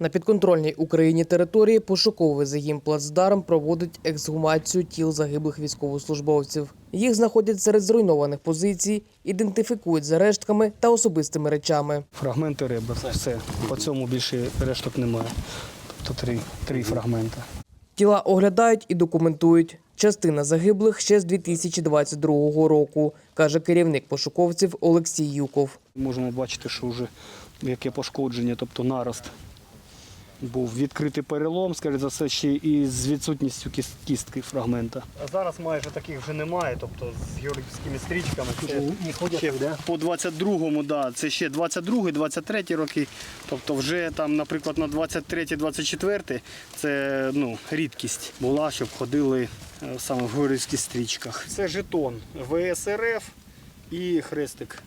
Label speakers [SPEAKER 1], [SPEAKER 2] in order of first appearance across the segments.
[SPEAKER 1] На підконтрольній Україні території пошуковий загін плацдарм проводить ексгумацію тіл загиблих військовослужбовців. Їх знаходять серед зруйнованих позицій, ідентифікують за рештками та особистими речами.
[SPEAKER 2] Фрагменти ребер. Все. По цьому більше решток немає. Тобто три, три фрагменти.
[SPEAKER 1] Тіла оглядають і документують. Частина загиблих ще з 2022 року, каже керівник пошуковців Олексій Юков.
[SPEAKER 2] Можемо бачити, що вже яке пошкодження, тобто нарост. Був відкритий перелом, скоріше за все, ще і з відсутністю кістки фрагмента. А зараз майже таких вже немає, тобто з георгіївськими стрічками. Ще,
[SPEAKER 3] Не ходять
[SPEAKER 2] ще
[SPEAKER 3] да?
[SPEAKER 2] по 22-му, да, це ще 22 23 роки. Тобто вже там, наприклад, на 23-24 це ну, рідкість була, щоб ходили е, саме в георгіївських стрічках. Це жетон ВСРФ і хрестик.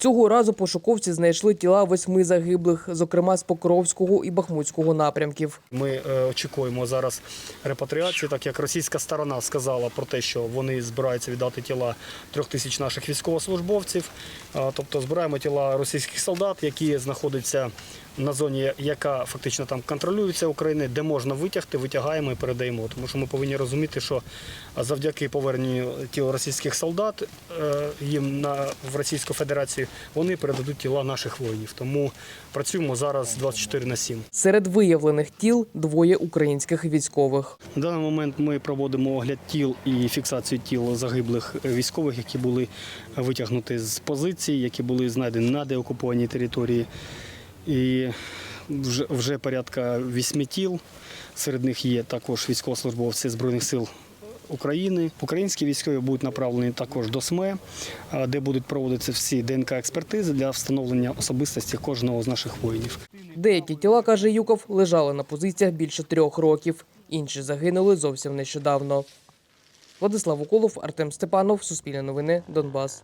[SPEAKER 1] Цього разу пошуковці знайшли тіла восьми загиблих, зокрема з Покровського і Бахмутського напрямків.
[SPEAKER 2] Ми е, очікуємо зараз репатріацію, так як російська сторона сказала про те, що вони збираються віддати тіла трьох тисяч наших військовослужбовців. Тобто збираємо тіла російських солдат, які знаходяться на зоні, яка фактично там контролюється Україною, де можна витягти, витягаємо і передаємо. Тому що ми повинні розуміти, що завдяки поверненню тіл російських солдат е, їм на в Російську Федерацію вони передадуть тіла наших воїнів. Тому працюємо зараз 24 на 7.
[SPEAKER 1] Серед виявлених тіл двоє українських військових.
[SPEAKER 2] На даний момент ми проводимо огляд тіл і фіксацію тіл загиблих військових, які були витягнуті з позицій, які були знайдені на деокупованій території. І вже, вже порядка вісьми тіл. Серед них є також військовослужбовці Збройних сил України. Українські військові будуть направлені також до СМЕ, де будуть проводитися всі ДНК-експертизи для встановлення особистості кожного з наших воїнів.
[SPEAKER 1] Деякі тіла, каже Юков, лежали на позиціях більше трьох років. Інші загинули зовсім нещодавно. Владислав Уколов, Артем Степанов, Суспільне новини, Донбас.